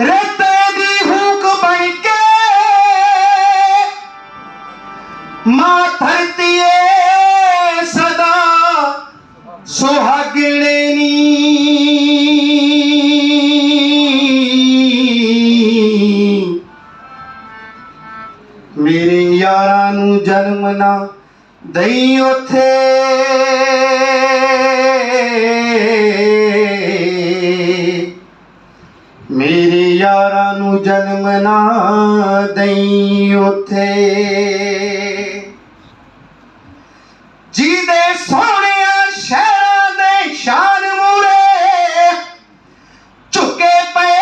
ਰੇਤੇ ਦੀ ਹੂਕ ਬਣ ਕੇ ਮਾਂ ਧਰਤੀ ਏ ਸਦਾ ਸੁਹਾਗਣੇ ਨੀ। ਮੇਰੇ ਯਾਰਾਂ ਨੂੰ ਜਨਮ ਨਾ ਦਈ ਉਥੇ। ਮੇਰੇ ਯਾਰਾਂ ਨੂੰ ਜਨਮ ਨਾ ਦਈ ਉਥੇ। ਜਿਹਦੇ ਸੋਹਣਿਆ ਸ਼ਹਿਰਾਂ ਦੇ ਸ਼ਾਨ ਮੂਰੇ ਝੁਕੇ ਪਏ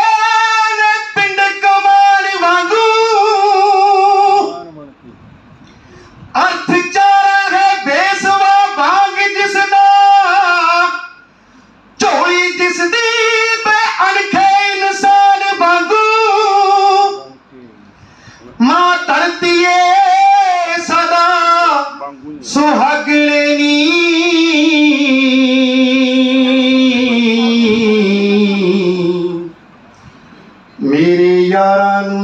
ਨੇ ਪਿੰਡ ਕਮਾਲ ਵਾਂਗੂ। ਅਰਥ ਚਾਰਾ ਹੈ ਬੇਸਵਾ ਵਾਂਗ ਜਿਸ ਦਾ ਝੋਲੀ ਜਿਸ ਦੀ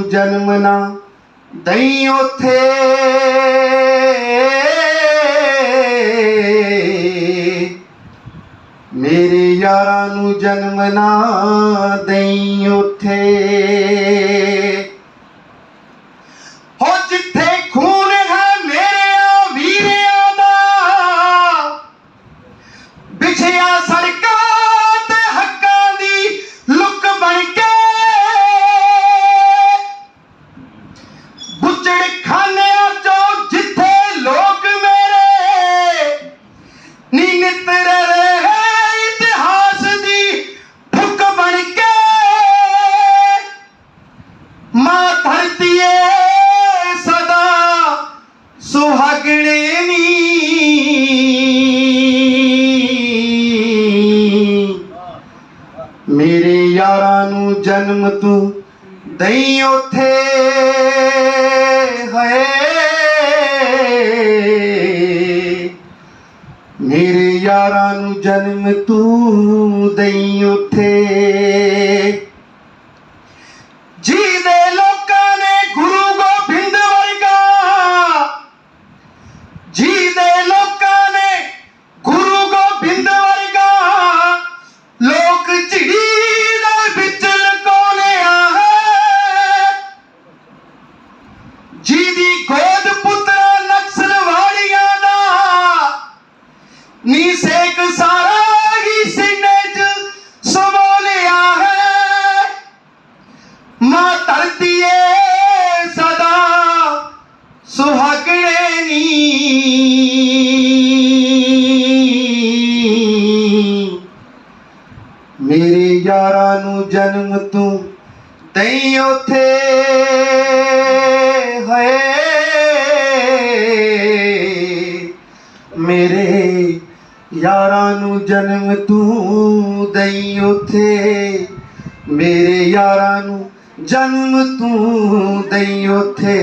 ਨੂੰ ਜਨਮ ਨਾ ਦਈ ਉਥੇ। ਮੇਰੇ ਯਾਰਾਂ ਨੂੰ ਜਨਮ ਨਾ ਦਈ ਉਥੇ। ਯਾਰਾਂ ਨੂੰ ਜਨਮ ਤੂੰ ਦਈ ਉਥੇ। ਹੈ ਮੇਰੇ ਯਾਰਾਂ ਨੂੰ ਜਨਮ ਤੂੰ ਦਈ ਉਥੇ। ਜਿਹਦੀ ਗੋਦ ਪੁੱਤਰਾ ਨਕਸਲ ਵਾਲੀਆਂ ਦਾ। ਨੀ ਸੇਕ ਸਾਰਾ ਹੀ ਸੀਨੇ 'ਚ ਸਮੋਲਿਆ ਹੈ। ਮਾਂ ਧਰਤੀ ਏ ਸਦਾ ਸੁਹਾਗਣੇ ਨੀ। ਮੇਰੇ ਯਾਰਾਂ ਨੂੰ ਜਨਮ ਤੂੰ ਦਈ ਉਥੇ। ਮੇਰੇ ਯਾਰਾਂ ਨੂੰ ਜਨਮ ਤੂੰ ਦਈ ਉਥੇ। ਮੇਰੇ ਯਾਰਾਂ ਨੂੰ ਜਨਮ ਤੂੰ ਦਈ ਉਥੇ।